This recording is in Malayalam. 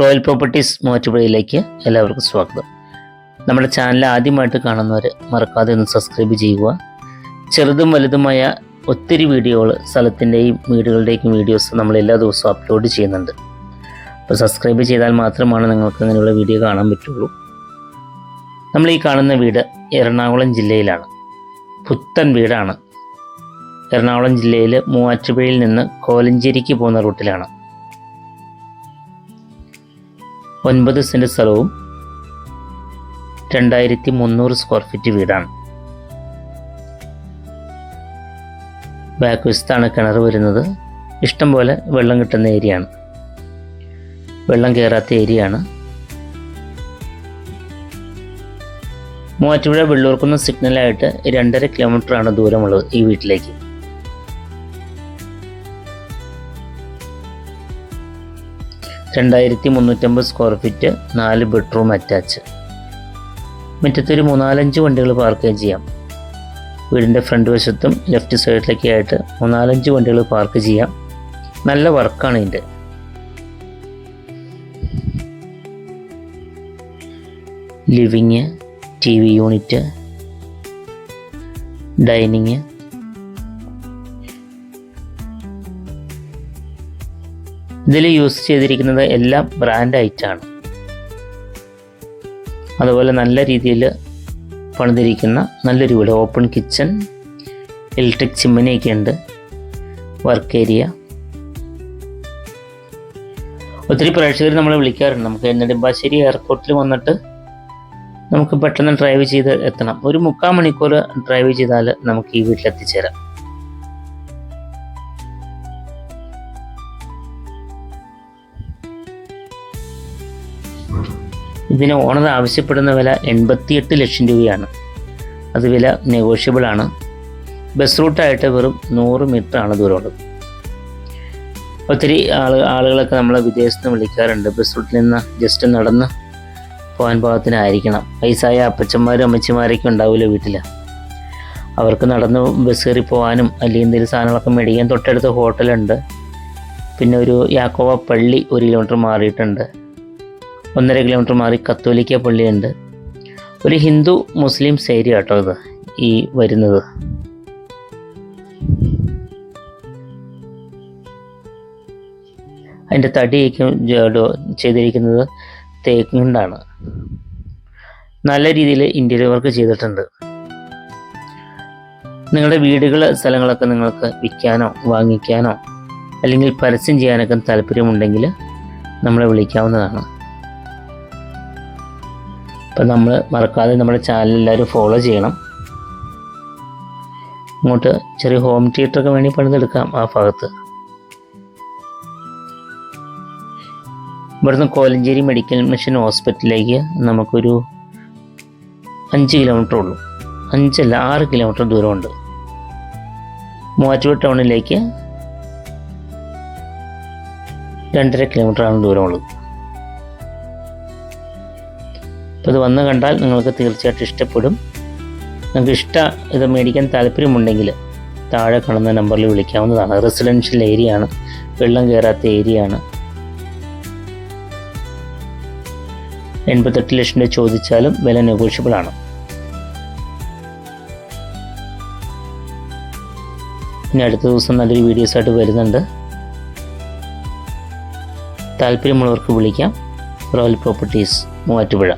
റോയൽ പ്രോപ്പർട്ടീസ് മൂവാറ്റുപുഴയിലേക്ക് എല്ലാവർക്കും സ്വാഗതം. നമ്മുടെ ചാനൽ ആദ്യമായിട്ട് കാണുന്നവർ മറക്കാതെ ഒന്ന് സബ്സ്ക്രൈബ് ചെയ്യുക. ചെറുതും വലുതുമായ ഒത്തിരി വീഡിയോകൾ സ്ഥലത്തിന്റെയും വീടുകളുടെയും വീഡിയോസ് നമ്മൾ എല്ലാ ദിവസവും അപ്ലോഡ് ചെയ്യുന്നുണ്ട്. അപ്പോൾ സബ്സ്ക്രൈബ് ചെയ്താൽ മാത്രമാണ് നിങ്ങൾക്ക് അങ്ങനെയുള്ള വീഡിയോ കാണാൻ പറ്റുള്ളൂ. നമ്മൾ ഈ കാണുന്ന വീട് എറണാകുളം ജില്ലയിലാണ്. പുത്തൻ വീടാണ്. എറണാകുളം ജില്ലയിൽ മൂവാറ്റുപുഴയിൽ നിന്ന് കോലഞ്ചേരിക്ക് പോകുന്ന റൂട്ടിലാണ്. ഒൻപത് സെന്റ് സ്ഥലവും രണ്ടായിരത്തി മുന്നൂറ് സ്ക്വയർ ഫീറ്റ് വീടാണ്. ബാക്ക് വശത്താണ് കിണർ വരുന്നത്. ഇഷ്ടം പോലെ വെള്ളം കിട്ടുന്ന ഏരിയയാണ് വെള്ളം കയറാത്ത ഏരിയയാണ് മൂവാറ്റുപുഴ വെള്ളൂർക്കുന്ന സിഗ്നലായിട്ട് രണ്ടര കിലോമീറ്ററാണ് ദൂരമുള്ളത് ഈ വീട്ടിലേക്ക്. രണ്ടായിരത്തി മുന്നൂറ്റമ്പത് സ്ക്വയർ ഫീറ്റ് നാല് ബെഡ്റൂം അറ്റാച്ച് മുറ്റത്തൊരു മൂന്നാലഞ്ച് വണ്ടികൾ പാർക്ക് ചെയ്യാം. വീടിന്റെ ഫ്രണ്ട് വശത്തും ലെഫ്റ്റ് സൈഡിലൊക്കെ ആയിട്ട് മൂന്നാലഞ്ച് വണ്ടികൾ പാർക്ക് ചെയ്യാം. നല്ല വർക്കാണ് ഇതിന്റെ. Living T V unit dining ഇതിൽ യൂസ് ചെയ്തിരിക്കുന്നത് എല്ലാം ബ്രാൻഡ് ഐറ്റാണ് അതുപോലെ നല്ല രീതിയിൽ പണിതിരിക്കുന്ന നല്ലൊരു വീട് ഓപ്പൺ കിച്ചൺ ഇലക്ട്രിക് ചിമ്മനിയൊക്കെ ഉണ്ട്. വർക്ക് ഏരിയ ഒത്തിരി പ്രേക്ഷകർ നമ്മളെ വിളിക്കാറുണ്ട്. നമുക്ക് നെടുമ്പാശ്ശേരി എയർപോർട്ടിൽ വന്നിട്ട് നമുക്ക് പെട്ടെന്ന് ഡ്രൈവ് ചെയ്ത് എത്തണം. ഒരു മുക്കാൽ മണിക്കൂർ ഡ്രൈവ് ചെയ്താൽ നമുക്ക് ഈ വീട്ടിലെത്തിച്ചേരാം. ഇതിന് ഓണർ ആവശ്യപ്പെടുന്ന വില എൺപത്തിയെട്ട് ലക്ഷം രൂപയാണ്. അത് വില നെഗോഷ്യബിൾ ആണ്. ബസ് റൂട്ടായിട്ട് വെറും നൂറ് മീറ്റർ ആണ് ദൂരമുള്ളത് ഒത്തിരി ആൾ ആളുകളൊക്കെ നമ്മളെ വിദേശത്ത് നിന്ന് വിളിക്കാറുണ്ട്. ബസ് റൂട്ടിൽ നിന്ന് ജസ്റ്റ് നടന്ന് പോകാൻ പാകത്തിനായിരിക്കണം. വയസ്സായ അപ്പച്ചന്മാരും അമ്മച്ചിമാരൊക്കെ ഉണ്ടാവില്ല വീട്ടിൽ അവർക്ക് നടന്ന് ബസ് കയറി പോകാനും അല്ലെങ്കിൽ എന്തെങ്കിലും സാധനങ്ങളൊക്കെ മേടിക്കാൻ തൊട്ടടുത്ത് ഹോട്ടലുണ്ട് പിന്നെ ഒരു യാക്കോവ പള്ളി ഒരു കിലോമീറ്റർ മാറിയിട്ടുണ്ട്. ഒന്നര കിലോമീറ്റർ മാറി കത്തോലിക്ക പള്ളിയുണ്ട്. ഒരു ഹിന്ദു മുസ്ലിം സൈരി കേട്ടോ ഇത് ഈ വരുന്നത്. അതിന്റെ തടിയൊക്കെ ചെയ്തിരിക്കുന്നത് തേക്ക് കൊണ്ടാണ്. നല്ല രീതിയിൽ ഇന്റീരിയർ വർക്ക് ചെയ്തിട്ടുണ്ട്. നിങ്ങളുടെ വീടുകൾ സ്ഥലങ്ങളൊക്കെ നിങ്ങൾക്ക് വിൽക്കാനോ വാങ്ങിക്കാനോ അല്ലെങ്കിൽ പരസ്യം ചെയ്യാനൊക്കെ താല്പര്യമുണ്ടെങ്കിൽ നമ്മളെ വിളിക്കാവുന്നതാണ്. അപ്പം നമ്മൾ മറക്കാതെ നമ്മുടെ ചാനൽ എല്ലാവരും ഫോളോ ചെയ്യണം. ഇങ്ങോട്ട് ചെറിയ ഹോം തിയേറ്ററൊക്കെ വേണ്ടി പണിതെടുക്കാം ആ ഭാഗത്ത്. ഇവിടുന്ന് കോലഞ്ചേരി മെഡിക്കൽ മിഷൻ ഹോസ്പിറ്റലിലേക്ക് നമുക്കൊരു അഞ്ച് കിലോമീറ്റർ ഉള്ളൂ. അഞ്ചല്ല ആറ് കിലോമീറ്റർ ദൂരമുണ്ട്. മൂവാറ്റുപുഴ ടൗണിലേക്ക് രണ്ടര കിലോമീറ്ററാണ് ദൂരമുള്ളത്. ഇത് വന്ന് കണ്ടാൽ നിങ്ങൾക്ക് തീർച്ചയായിട്ടും ഇഷ്ടപ്പെടും. നിങ്ങൾക്ക് ഇഷ്ട ഇത് മേടിക്കാൻ താല്പര്യമുണ്ടെങ്കിൽ താഴെ കാണുന്ന നമ്പറിൽ വിളിക്കാവുന്നതാണ്. റെസിഡൻഷ്യൽ ഏരിയ ആണ്. വെള്ളം കയറാത്ത ഏരിയ ആണ്. എൺപത്തെട്ട് ലക്ഷം രൂപ ചോദിച്ചാലും വില നെഗോഷ്യബിൾ ആണ്. പിന്നെ അടുത്ത ദിവസം നല്ലൊരു വീഡിയോസ് ആയിട്ട് വരുന്നുണ്ട്. താല്പര്യമുള്ളവർക്ക് വിളിക്കാം. Royal properties Muvattupuzha.